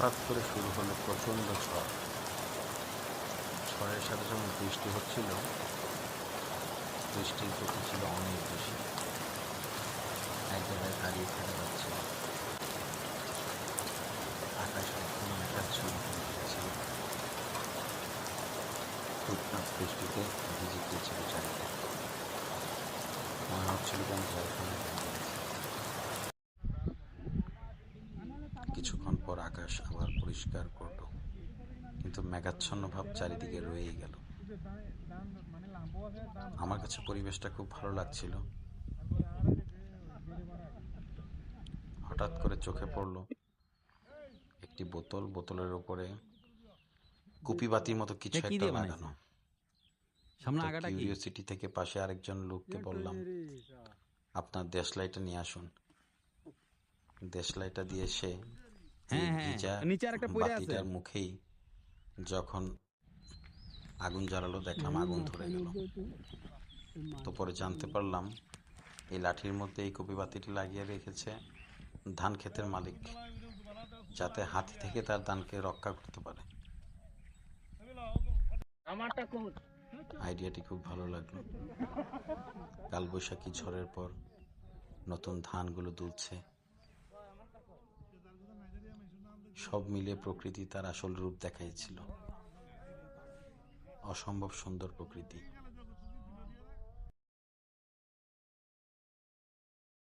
হঠাৎ করে শুরু হলো প্রচণ্ড ঝড়। ঝড়ের সাথে যখন বৃষ্টি হচ্ছিল, বৃষ্টির গতি ছিল অনেক বেশি। এক জায়গায় দাঁড়িয়ে থাকা যাচ্ছে আকাশ একদম মেঘাচ্ছন্ন হয়ে গিয়েছিল উত্তাপ বৃষ্টিতে ভিজে গিয়েছিল চারিদিকে। মনে হচ্ছিল যেন জলখানে কিছুক্ষণ পর আকাশ আবার পরিষ্কার করল। কিন্তু মেঘাচ্ছন্ন ভাব চারিদিকে রয়েই গেল। আমার কাছে পরিবেশটা খুব ভালো লাগছিল। হঠাৎ করে চোখে পড়ল একটি বোতল। বোতলের উপরে কুপি বাতির মতো কিছু একটা লাগানো। সামনে আগাটা কি? কিউরিওসিটি থেকে পাশে আরেকজন লোককে বললাম আপনার দেশলাইটা নিয়ে আসুন। দেশলাইটা দিয়ে সে হ্যাঁ, হ্যাঁ, পড়ে আছে। মুখেই যখন আগুন জ্বালালো দেখলাম আগুন ধরে গেল। তো পরে জানতে পারলাম এই লাঠির মধ্যে এই কপি বাতিটি লাগিয়ে রেখেছে ধান ক্ষেতের মালিক যাতে হাতি থেকে তার ধানকে রক্ষা করতে পারে। আইডিয়াটি খুব ভালো লাগল। কালবৈশাখী ঝড়ের পর নতুন ধানগুলো দুলছে। সব মিলে প্রকৃতি তার আসল রূপ দেখাইছিল। অসম্ভব সুন্দর প্রকৃতি।